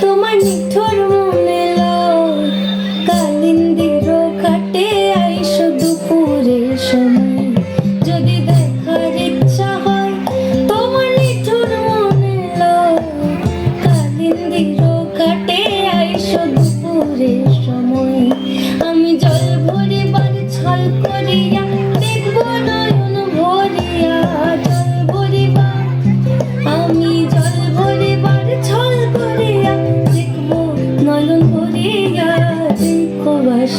তোমার নিঠুর মনে কালিন্দির কাটে আইসো দুপুরের সময়। যদি দেখার ইচ্ছা হয়, তোমার নিঠুর মনে কালিন্দির কাটে আইসো দুপুরের সময়। আমি জল ভরিবার ছল করিয়া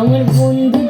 আমার বন্ধু